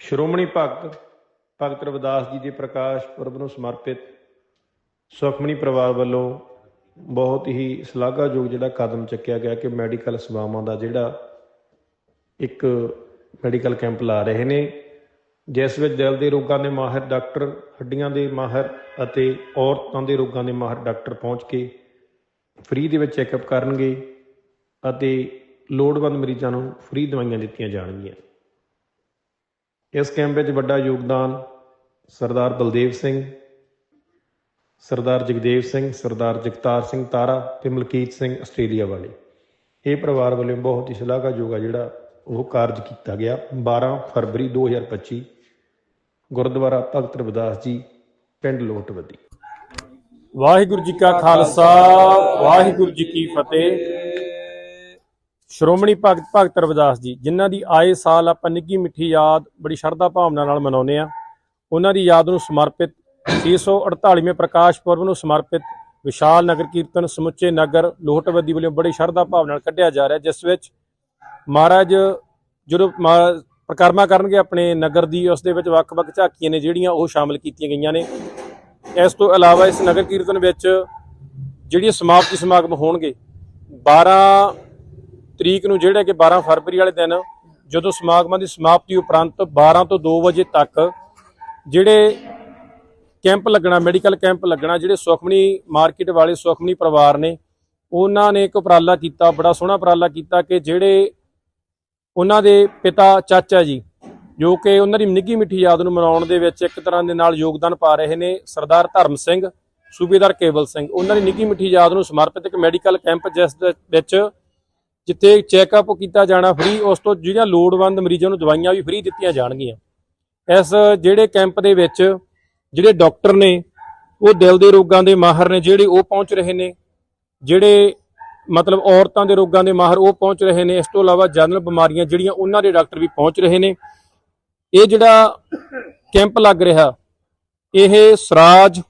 ਸ਼੍ਰੋਮਣੀ ਭਗਤ ਭਗਤ ਰਵਿਦਾਸ ਜੀ ਦੇ ਪ੍ਰਕਾਸ਼ ਪੁਰਬ ਨੂੰ ਸਮਰਪਿਤ ਸੁਖਮਣੀ ਪਰਿਵਾਰ ਵੱਲੋਂ ਬਹੁਤ ਹੀ ਸ਼ਲਾਘਾਯੋਗ ਜਿਹੜਾ ਕਦਮ ਚੱਕਿਆ ਗਿਆ ਕਿ ਮੈਡੀਕਲ ਸੇਵਾਵਾਂ ਦਾ ਜਿਹੜਾ ਇੱਕ ਮੈਡੀਕਲ ਕੈਂਪ ਲਾ ਰਹੇ ਨੇ, ਜਿਸ ਵਿੱਚ ਦਿਲ ਦੇ ਰੋਗਾਂ ਦੇ ਮਾਹਿਰ ਡਾਕਟਰ, ਹੱਡੀਆਂ ਦੇ ਮਾਹਿਰ ਅਤੇ ਔਰਤਾਂ ਦੇ ਰੋਗਾਂ ਦੇ ਮਾਹਿਰ ਡਾਕਟਰ ਪਹੁੰਚ ਕੇ ਫ੍ਰੀ ਦੇ ਵਿੱਚ ਚੈੱਕਅਪ ਕਰਨਗੇ ਅਤੇ ਲੋੜਵੰਦ ਮਰੀਜ਼ਾਂ ਨੂੰ ਫ੍ਰੀ ਦਵਾਈਆਂ ਦਿੱਤੀਆਂ ਜਾਣਗੀਆਂ। ਇਸ ਕੈਂਪ ਵਿੱਚ ਵੱਡਾ ਯੋਗਦਾਨ ਸਰਦਾਰ ਬਲਦੇਵ ਸਿੰਘ, ਸਰਦਾਰ ਜਗਦੇਵ ਸਿੰਘ, ਸਰਦਾਰ ਜਗਤਾਰ ਸਿੰਘ ਤਾਰਾ ਤੇ ਮਲਕੀਤ ਸਿੰਘ ਆਸਟ੍ਰੇਲੀਆ ਵਾਲੇ। ਇਹ ਪਰਿਵਾਰ ਵੱਲੋਂ ਬਹੁਤ ਹੀ ਸ਼ਲਾਘਾਯੋਗ ਆ ਜਿਹੜਾ ਉਹ ਕਾਰਜ ਕੀਤਾ ਗਿਆ। 12 ਫਰਵਰੀ 2025 ਗੁਰਦੁਆਰਾ ਭਗਤ ਰਵਿਦਾਸ ਜੀ, ਪਿੰਡ ਲੋਟਵਦੀ। ਵਾਹਿਗੁਰੂ ਜੀ ਕਾ ਖਾਲਸਾ, ਵਾਹਿਗੁਰੂ ਜੀ ਕੀ ਫਤਿਹ। ਸ਼੍ਰੋਮਣੀ ਭਗਤ ਭਗਤ ਰਵਿਦਾਸ ਜੀ, ਜਿਨ੍ਹਾਂ ਦੀ ਆਏ ਸਾਲ ਆਪਾਂ ਨਿੱਗੀ ਮਿੱਠੀ ਯਾਦ, ਬੜੀ ਸ਼ਰਧਾ ਭਾਵਨਾ ਨਾਲ ਮਨਾਉਂਦੇ ਆ ਉਹਨਾਂ ਦੀ ਯਾਦ ਨੂੰ ਸਮਰਪਿਤ 648ਵੇਂ ਪ੍ਰਕਾਸ਼ ਪੁਰਬ ਨੂੰ ਸਮਰਪਿਤ ਵਿਸ਼ਾਲ ਨਗਰ ਕੀਰਤਨ ਸਮੁੱਚੇ ਨਗਰ ਲੋਹਟਵਦੀ ਵੱਲੋਂ ਬੜੀ ਸ਼ਰਧਾ ਭਾਵਨਾ ਨਾਲ ਕੱਢਿਆ ਜਾ ਰਿਹਾ, ਜਿਸ ਵਿੱਚ ਮਹਾਰਾਜ ਜਦੋਂ ਮਾ- ਪ੍ਰਕਰਮਾ ਕਰਨਗੇ ਆਪਣੇ ਨਗਰ ਦੀ, ਉਸ ਦੇ ਵਿੱਚ ਵੱਖ-ਵੱਖ ਝਾਕੀਆਂ ਨੇ ਜਿਹੜੀਆਂ ਉਹ ਸ਼ਾਮਲ ਕੀਤੀਆਂ ਗਈਆਂ ਨੇ। ਇਸ ਤੋਂ ਇਲਾਵਾ ਇਸ ਨਗਰ ਕੀਰਤਨ ਵਿੱਚ ਜਿਹੜੀ ਸਮਾਪਤੀ ਸਮਾਗਮ ਹੋਣਗੇ 12 ਤਰੀਕ ਨੂੰ ਜਿਹੜਾ ਕਿ 12 ਫਰਵਰੀ ਵਾਲੇ ਦਿਨ ਜਦੋਂ ਸਮਾਗਮਾਂ ਦੀ ਸਮਾਪਤੀ ਉਪਰੰਤ 12 ਤੋਂ 2 ਵਜੇ ਤੱਕ ਜਿਹੜੇ ਕੈਂਪ ਲੱਗਣਾ, ਮੈਡੀਕਲ ਕੈਂਪ ਲੱਗਣਾ, ਜਿਹੜੇ ਸੁਖਮਣੀ ਮਾਰਕੀਟ ਵਾਲੇ ਸੁਖਮਣੀ ਪਰਿਵਾਰ ਨੇ, ਉਹਨਾਂ ਨੇ ਇੱਕ ਉਪਰਾਲਾ ਕੀਤਾ, ਬੜਾ ਸੋਹਣਾ ਉਪਰਾਲਾ ਕੀਤਾ ਕਿ ਜਿਹੜੇ ਉਹਨਾਂ ਦੇ ਪਿਤਾ ਚਾਚਾ ਜੀ, ਜੋ ਕਿ ਉਹਨਾਂ ਦੀ ਨਿੱਘੀ ਮਿੱਠੀ ਯਾਦ ਨੂੰ ਮਨਾਉਣ ਦੇ ਵਿੱਚ ਇੱਕ ਤਰ੍ਹਾਂ ਦੇ ਨਾਲ ਯੋਗਦਾਨ ਪਾ ਰਹੇ ਨੇ, ਸਰਦਾਰ ਧਰਮ ਸਿੰਘ, ਸੂਬੇਦਾਰ ਕੇਵਲ ਸਿੰਘ, ਉਹਨਾਂ ਦੀ ਨਿੱਘੀ ਮਿੱਠੀ ਯਾਦ ਨੂੰ ਸਮਰਪਿਤ ਇੱਕ ਮੈਡੀਕਲ ਕੈਂਪ ਜਿਸ ਦੇ ਵਿੱਚ ਜਿੱਥੇ ਚੈੱਕਅਪ ਕੀਤਾ ਜਾਣਾ ਫ੍ਰੀ ਉਸ ਤੋਂ ਜਿਹੜੀਆਂ ਲੋੜਵੰਦ ਮਰੀਜ਼ਾਂ ਨੂੰ ਦਵਾਈਆਂ ਵੀ ਫ੍ਰੀ ਦਿੱਤੀਆਂ ਜਾਣਗੀਆਂ। ਇਸ ਜਿਹੜੇ ਕੈਂਪ ਦੇ ਵਿੱਚ ਜਿਹੜੇ ਡਾਕਟਰ ਨੇ, ਉਹ ਦਿਲ ਦੇ ਰੋਗਾਂ ਦੇ ਮਾਹਰ ਨੇ, ਜਿਹੜੇ ਉਹ ਪਹੁੰਚ ਰਹੇ ਨੇ, ਜਿਹੜੇ ਮਤਲਬ ਔਰਤਾਂ ਦੇ ਰੋਗਾਂ ਦੇ ਮਾਹਰ ਉਹ ਪਹੁੰਚ ਰਹੇ ਨੇ, ਇਸ ਤੋਂ ਇਲਾਵਾ ਜਨਰਲ ਬਿਮਾਰੀਆਂ ਜਿਹੜੀਆਂ ਉਹਨਾਂ ਦੇ ਡਾਕਟਰ ਵੀ ਪਹੁੰਚ ਰਹੇ ਨੇ। ਇਹ ਜਿਹੜਾ ਕੈਂਪ ਲੱਗ ਰਿਹਾ, ਇਹ ਸਰਾਜ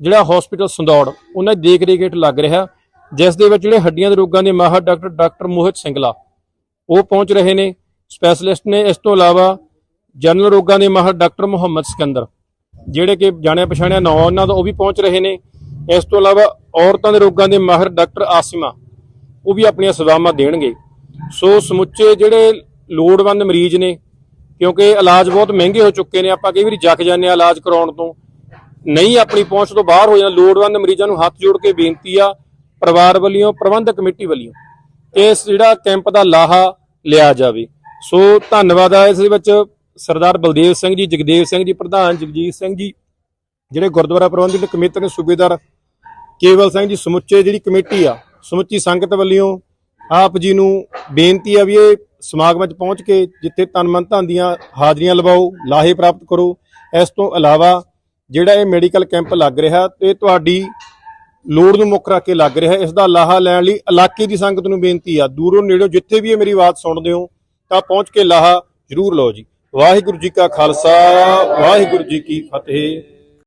ਜਿਹੜਾ ਹਸਪੀਟਲ ਸੰਦੌੜ, ਉਹਨਾਂ ਦੀ ਦੇਖ ਰੇਖ ਹੇਠ ਲੱਗ ਰਿਹਾ। ਜਿਸ ਦੇ ਵਿੱਚ ਜਿਹੜੇ ਹੱਡੀਆਂ ਦੇ ਰੋਗਾਂ ਦੇ ਮਾਹਰ ਡਾਕਟਰ ਡਾਕਟਰ ਮੋਹਿਤ ਸਿੰਗਲਾ। ਉਹ ਪਹੁੰਚ ਰਹੇ ਨੇ। ਸਪੈਸ਼ਲਿਸਟ ਨੇ ਇਸ ਤੋਂ ਇਲਾਵਾ ਜਨਰਲ ਰੋਗਾਂ ਦੇ ਮਾਹਰ ਡਾਕਟਰ ਮੁਹੰਮਦ ਸਿਕੰਦਰ, ਜਿਹੜੇ ਕਿ ਜਾਣਿਆ ਪਛਾਣਿਆ ਨਾਂ ਉਹਨਾਂ ਦਾ ਉਹ ਵੀ ਪਹੁੰਚ ਰਹੇ ਨੇ। ਇਸ ਤੋਂ ਇਲਾਵਾ ਔਰਤਾਂ ਦੇ ਰੋਗਾਂ ਦੇ ਮਾਹਰ ਡਾਕਟਰ ਆਸਿਮਾ, ਉਹ ਵੀ ਆਪਣੀਆਂ ਸੇਵਾਵਾਂ ਦੇਣਗੇ। ਸੋ ਸਮੁੱਚੇ ਜਿਹੜੇ ਲੋੜਵੰਦ ਮਰੀਜ਼ ਨੇ, ਕਿਉਂਕਿ ਇਲਾਜ ਬਹੁਤ ਮਹਿੰਗੇ ਹੋ ਚੁੱਕੇ ਨੇ, ਆਪਾਂ ਕਈ ਵਾਰੀ ਜੱਕ ਜਾਂਦੇ ਆ ਇਲਾਜ ਕਰਾਉਣ ਤੋਂ। ਨਹੀਂ ਆਪਣੀ ਪਹੁੰਚ ਤੋਂ ਬਾਹਰ ਹੋ ਜਾਂਦਾ, ਲੋੜਵੰਦ ਮਰੀਜ਼ਾਂ ਨੂੰ ਹੱਥ ਜੋੜ ਕੇ ਬੇਨਤੀ ਆ ਪਰਿਵਾਰ ਵੱਲੋਂ, ਪ੍ਰਬੰਧਕ ਕਮੇਟੀ ਵੱਲੋਂ ਇਸ ਜਿਹੜਾ ਕੈਂਪ ਦਾ ਲਾਹਾ ਲਿਆ ਜਾਵੇ। ਸੋ ਧੰਨਵਾਦ ਆ ਇਸ ਦੇ ਵਿੱਚ ਸਰਦਾਰ ਬਲਦੇਵ ਸਿੰਘ ਜੀ, ਜਗਦੇਵ ਸਿੰਘ ਜੀ, ਪ੍ਰਧਾਨ ਜਗਜੀਤ ਸਿੰਘ ਜੀ, ਜਿਹੜੇ ਗੁਰਦੁਆਰਾ ਪ੍ਰਬੰਧਕ ਕਮੇਟੀ ਦੇ ਸੂਬੇਦਾਰ ਕੇਵਲ ਸਿੰਘ ਜੀ ਸਮੁੱਚੇ ਜਿਹੜੀ ਕਮੇਟੀ ਆ, ਸਮੁੱਚੀ ਸੰਗਤ ਵੱਲੋਂ ਆਪ ਜੀ ਨੂੰ ਬੇਨਤੀ ਆ ਵੀ ਇਹ ਸਮਾਗਮ ਵਿੱਚ ਪਹੁੰਚ ਕੇ ਜਿੱਥੇ ਤਨ ਮਨ ਧਨ ਦੀਆਂ ਹਾਜ਼ਰੀਆਂ ਲਵਾਓ, ਲਾਹੇ ਪ੍ਰਾਪਤ ਕਰੋ। ਇਸ ਤੋਂ ਇਲਾਵਾ ਜਿਹੜਾ ਇਹ ਮੈਡੀਕਲ ਕੈਂਪ ਲੱਗ ਰਿਹਾ ਤੇ ਤੁਹਾਡੀ ਲੋੜ ਨੂੰ ਮੁੱਖ ਰੱਖ ਕੇ ਲੱਗ ਰਿਹਾ ਇਸ ਦਾ ਲਾਹਾ ਲੈਣ ਲਈ ਇਲਾਕੇ ਦੀ ਸੰਗਤ ਨੂੰ ਬੇਨਤੀ ਆ। ਦੂਰੋਂ ਨੇੜੋਂ ਜਿੱਥੇ ਵੀ ਇਹ ਮੇਰੀ ਆਵਾਜ਼ ਸੁਣਦੇ ਹੋ, ਤਾਂ ਪਹੁੰਚ ਕੇ ਲਾਹਾ ਜ਼ਰੂਰ ਲਓ ਜੀ। ਵਾਹਿਗੁਰੂ ਜੀ ਕਾ ਖਾਲਸਾ, ਵਾਹਿਗੁਰੂ ਜੀ ਕੀ ਫਤਿਹ।